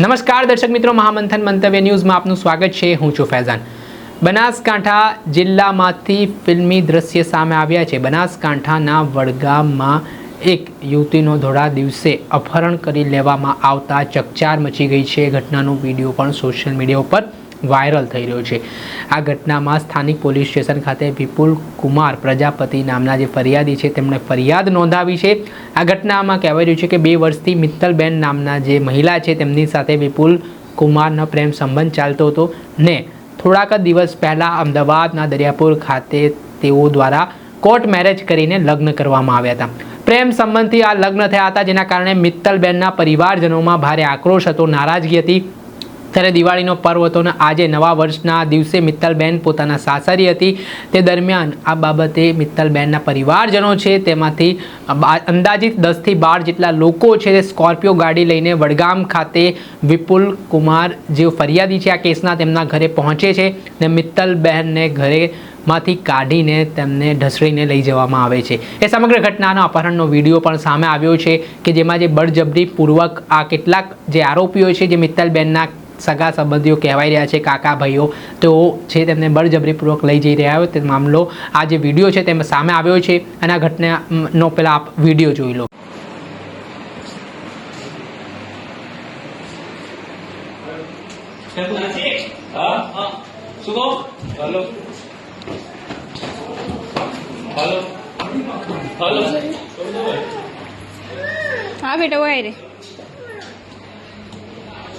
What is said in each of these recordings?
નમસ્કાર દર્શક મિત્રો, મહામંથન મંતવ્ય ન્યૂઝમાં આપનું સ્વાગત છે. હું છું ફૈઝાન. બનાસકાંઠા જિલ્લામાંથી ફિલ્મી દ્રશ્ય સામે આવ્યા છે. બનાસકાંઠાના વડગામમાં એક યુવતીનો ધોળા દિવસે અપહરણ કરી લેવામાં આવતા ચકચાર મચી ગઈ છે. ઘટનાનો વીડિયો પણ સોશિયલ મીડિયા ઉપર વાયરલ થઈ રહ્યો છે. આ ઘટનામાં સ્થાનિક પોલીસ સ્ટેશન ખાતે વિપુલ કુમાર પ્રજાપતિ નામના જે ફરિયાદી છે, તેમણે ફરિયાદ નોંધાવી છે. આ ઘટનામાં કહેવાય રહ્યું છે કે બે વર્ષથી મિત્તલબેન નામના જે મહિલા છે, તેમની સાથે વિપુલ કુમારનો પ્રેમ સંબંધ ચાલતો હતો ને થોડાક દિવસ પહેલાં અમદાવાદના દરિયાપુર ખાતે તેઓ દ્વારા કોર્ટ મેરેજ કરીને લગ્ન કરવામાં આવ્યા હતા. પ્રેમ સંબંધથી આ લગ્ન થયા હતા, જેના કારણે મિત્તલબેનના પરિવારજનોમાં ભારે આક્રોશ હતો, નારાજગી હતી. ત્યારે દિવાળીનો પર્વ હતો અને આજે નવા વર્ષના દિવસે મિત્તલબેન પોતાના સાસરી હતી. તે દરમિયાન આ બાબતે મિત્તલબેનના પરિવારજનો છે, તેમાંથી અંદાજિત દસથી બાર જેટલા લોકો છે તે સ્કોર્પિયો ગાડી લઈને વડગામ ખાતે વિપુલ કુમાર જે ફરિયાદી છે આ કેસના તેમના ઘરે પહોંચે છે ને મિત્તલબહેનને ઘરે માંથી કાઢીને તેમને ઢસડીને લઈ જવામાં આવે છે. એ સમગ્ર ઘટનાનો અપહરણનો વીડિયો પણ સામે આવ્યો છે કે જેમાં જે બળજબરીપૂર્વક આ કેટલાક જે આરોપીઓ છે જે મિત્તલબેનના સગા સંબંધીઓ કહેવાઈ રહ્યા છે, કાકા ભાઈઓ. તેઓ છે તેમને બળજબરીપૂર્વક લઈ જઈ રહ્યા હોય તે મામલો, આ જે વીડિયો છે તેમાં સામે આવ્યો છે અને આ ઘટનાનો પહેલાં આપ વીડિયો જોઈ લો. હા બેટા હોય રે.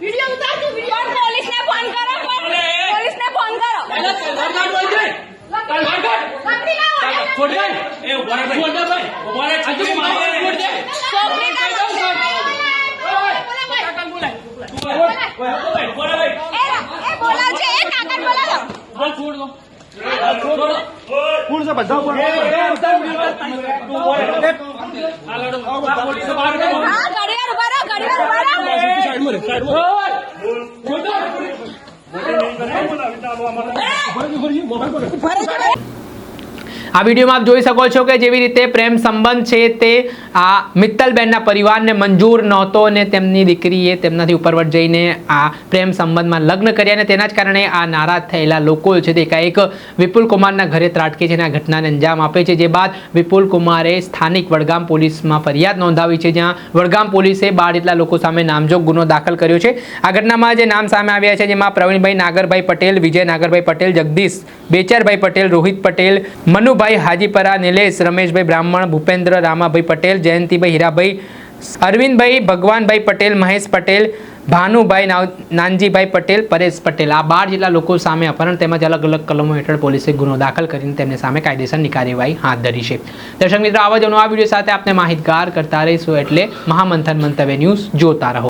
વિડિયો ઉતાર તું વિડિયો પોલીસને ફોન કરો પોલીસને ફોન કરો પકડી લાવો એ એ બોલાવજે. એ કાકાને બોલાવો. હા ઘડિયાળ ઊભા રહો ઘડિયાળ ઊભા રહો. આ વિડીયોમાં આપ જોઈ શકો છો કે જેવી રીતે પ્રેમ સંબંધ છે તે આ મિત્તલબેનના પરિવારને મંજૂર નહોતો અને તેમની દીકરીએ તેમનાથી ઉપરવટ જઈને આ પ્રેમ સંબંધમાં લગ્ન કર્યા અને તેના જ કારણે આ નારાજ થયેલા લોકો છે તે એકાએક વિપુલ કુમારના ઘરે ત્રાટકે છે અને આ ઘટનાને અંજામ આપે છે. જે બાદ વિપુલ કુમારે સ્થાનિક વડગામ પોલીસમાં ફરિયાદ નોંધાવી છે, જ્યાં વડગામ પોલીસે બાર જેટલા લોકો સામે નામજોગ ગુનો દાખલ કર્યો છે. આ ઘટનામાં જે નામ સામે આવ્યા છે, જેમાં પ્રવીણભાઈ નાગરભાઈ પટેલ, વિજય નાગરભાઈ પટેલ, જગદીશ બેચરભાઈ પટેલ, રોહિત પટેલ, મનુભાઈ હાજીપરા, નિલેશ રમેશભાઈ બ્રાહ્મણ, ભૂપેન્દ્ર રામાભાઈ પટેલ, જયંતિભાઈ હીરાભાઈ, અરવિંદભાઈ ભગવાનભાઈ પટેલ, મહેશ પટેલ, ભાનુભાઈ નાનજીભાઈ પટેલ, પરેશ પટેલ. આ બાર જેટલા લોકો સામે અપહરણ તેમજ અલગ અલગ કલમો હેઠળ પોલીસે ગુનો દાખલ કરીને તેમને સામે કાયદેસરની કાર્યવાહી હાથ ધરી છે. દર્શક મિત્રો, આવા જ આ વીડિયો સાથે આપને માહિતગાર કરતા રહીશું એટલે મહામંથન મંતવ્ય ન્યૂઝ જોતા રહો.